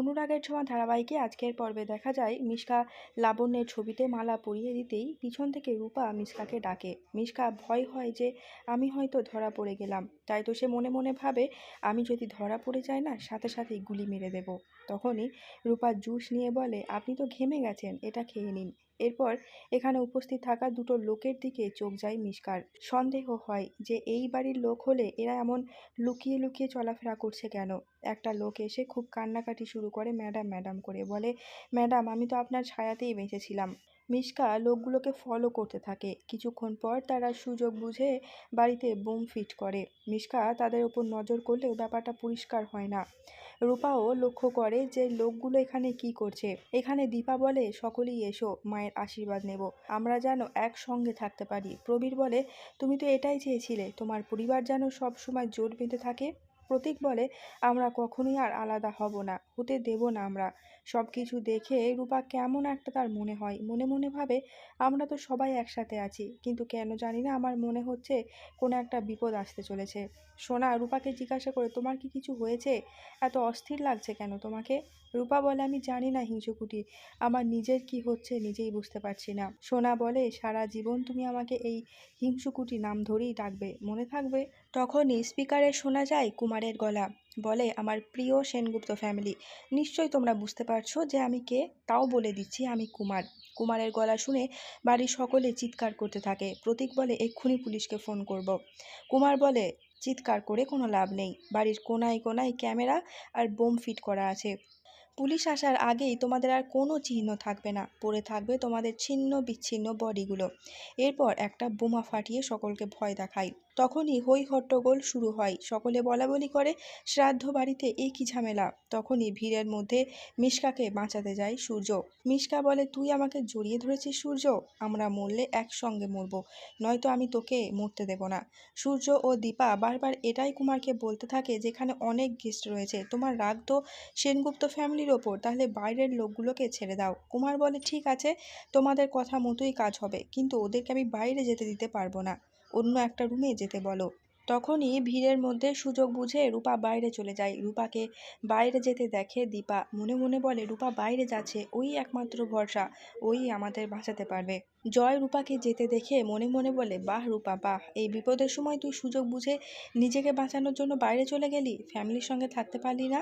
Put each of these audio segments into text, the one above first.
অনুরাগের ছোঁয়া ধারাবাহিকে আজকের পর্বে দেখা যায়, মিশকা লাবণ্যের ছবিতে মালা পরিয়ে দিতেই পিছন থেকে রূপা মিশকাকে ডাকে। মিশকা, ভয় হয় যে আমি হয়তো ধরা পড়ে গেলাম। তাই তো সে মনে মনে ভাবে, আমি যদি ধরা পড়ে যাই না, সাথে সাথেই গুলি মেরে দেব। তখনই রূপা জুস নিয়ে বলে, আপনি তো ঘেমে গেছেন, এটা খেয়ে নিন। এরপর এখানে উপস্থিত থাকা দুটো লোকের দিকে চোখ যায় মিসকার। সন্দেহ হয় যে এই বাড়ির লোক হলে এরা এমন লুকিয়ে লুকিয়ে চলাফেরা করছে কেন? একটা লোক এসে খুব কান্নাকাটি শুরু করে, ম্যাডাম ম্যাডাম করে বলে, ম্যাডাম, আমি তো আপনার ছায়াতেই বেঁচেছিলাম। মিশকা লোকগুলোকে ফলো করতে থাকে। কিছুক্ষণ পর তারা সুযোগ বুঝে বাড়িতে বোম ফিট করে। মিশকা তাদের ওপর নজর করলেও ব্যাপারটা পরিষ্কার হয় না। রূপাও লক্ষ্য করে যে লোকগুলো এখানে কি করছে। এখানে দীপা বলে, সকলেই এসো, মায়ের আশীর্বাদ নেব। আমরা যেন একসঙ্গে থাকতে পারি। প্রবীর বলে, তুমি তো এটাই চেয়েছিলে, তোমার পরিবার যেন সব সময় জোট বেঁধে থাকে? প্রতীক বলে, আমরা কখনোই আর আলাদা হব না, হতে দেব না আমরা। সব কিছু দেখে রূপা কেমন একটা তার মনে হয়। মনে মনে ভাবে, আমরা তো সবাই একসাথে আছি, কিন্তু কেন জানি না আমার মনে হচ্ছে কোনো একটা বিপদ আসতে চলেছে। সোনা, রূপাকে জিজ্ঞাসা করে, তোমার কি কিছু হয়েছে? এত অস্থির লাগছে কেন তোমাকে? রূপা বলে, আমি জানি না হিংসুকুটি আমার নিজের কি হচ্ছে নিজেই বুঝতে পারছি না। সোনা বলে, সারা জীবন তুমি আমাকে এই হিংসুকুটি নাম ধরেই ডাকবে, মনে থাকবে? তখনই স্পিকারে শোনা যায় কুমারের গলা। বলে, আমার প্রিয় সেনগুপ্ত ফ্যামিলি, নিশ্চয়ই তোমরা বুঝতে পারছ যে আমি কে, তাও বলে দিচ্ছি আমি কুমার। কুমারের গলা শুনে বাড়ির সকলে চিৎকার করতে থাকে। প্রতীক বলে, এক্ষুনি পুলিশকে ফোন করব। কুমার বলে, চিৎকার করে কোনো লাভ নেই। বাড়ির কোনায় কোনায় ক্যামেরা আর বোম ফিট করা আছে। পুলিশ আসার আগেই তোমাদের আর কোনো চিহ্ন থাকবে না। পড়ে থাকবে তোমাদের ছিন্ন বিচ্ছিন্ন বডিগুলো। এরপর একটা বোমা ফাটিয়ে সকলকে ভয় দেখায় তখনই হই হট্টগোল শুরু হয়। সকলে বলা বলি করে, শ্রাদ্ধ বাড়িতে এ কী ঝামেলা? তখনই ভিড়ের মধ্যে মিশকাকে বাঁচাতে যায় সূর্য। মিশকা বলে, তুই আমাকে জড়িয়ে ধরেছিস সূর্য? আমরা মরলে একসঙ্গে মরবো। নয়তো আমি তোকে মরতে দেব না। সূর্য ও দীপা বারবার এটাই কুমারকে বলতে থাকে, যেখানে অনেক গেস্ট রয়েছে। তোমার রাগ তো সেনগুপ্ত ফ্যামিলির ওপর, তাহলে বাইরের লোকগুলোকে ছেড়ে দাও। কুমার বলে, ঠিক আছে, তোমাদের কথা মতোই কাজ হবে, কিন্তু ওদেরকে আমি বাইরে যেতে দিতে পারব না। অন্য একটা রুমে যেতে বলো। তখনই ভিড়ের মধ্যে সুযোগ বুঝে রূপা বাইরে চলে যায়। রূপাকে বাইরে যেতে দেখে দীপা। মনে মনে বলে, রূপা বাইরে যাচ্ছে। ওই একমাত্র ভরসা। ওই আমাদের বাঁচাতে পারবে। জয় রূপাকে যেতে দেখে মনে মনে বলে, বাহ রূপা, বাহ। এই বিপদের সময় তুই সুযোগ বুঝে নিজেকে বাঁচানোর জন্য বাইরে চলে গেলি? ফ্যামিলির সঙ্গে থাকতে পারলি না?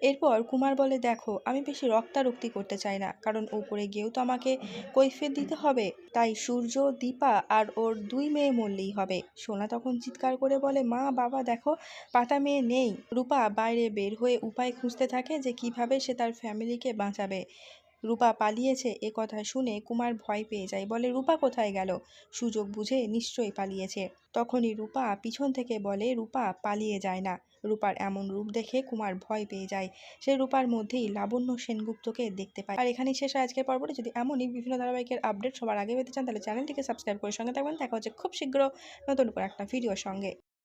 এরপর কুমার বলে, দেখো, আমি বেশি রক্তারক্তি করতে চাই না, কারণ ওপরে গিয়েও তো আমাকে কৈফিয়ত দিতে হবে। তাই সূর্য, দীপা আর ওর দুই মেয়ে মরলেই হবে। সোনা তখন চিৎকার করে বলে, মা, বাবা, দেখো, পাতা মেয়ে নেই। রূপা বাইরে বের হয়ে উপায় খুঁজতে থাকে যে কীভাবে সে তার ফ্যামিলিকে বাঁচাবে। রূপা পালিয়েছে এ কথা শুনে কুমার ভয় পেয়ে যায়। বলে, রূপা কোথায় গেল? সুযোগ বুঝে নিশ্চয়ই পালিয়েছে। তখনই রূপা পিছন থেকে বলে, রূপা, পালিয়ে যায় না। রূপার এমন রূপ দেখে কুমার ভয় পেয়ে যায়। সে রূপার মধ্যেই লাবণ্য সেনগুপ্তকে দেখতে পায়। আর এখানেই শেষ আজকের পর্বটি। যদি এমনই বিভিন্ন ধারাবাহিকের আপডেট সবার আগে পেতে চান, তাহলে চ্যানেলটিকে সাবস্ক্রাইব করে সঙ্গে থাকবেন। দেখা হচ্ছে খুব শীঘ্র নতুন করে একটা ভিডিওর সঙ্গে।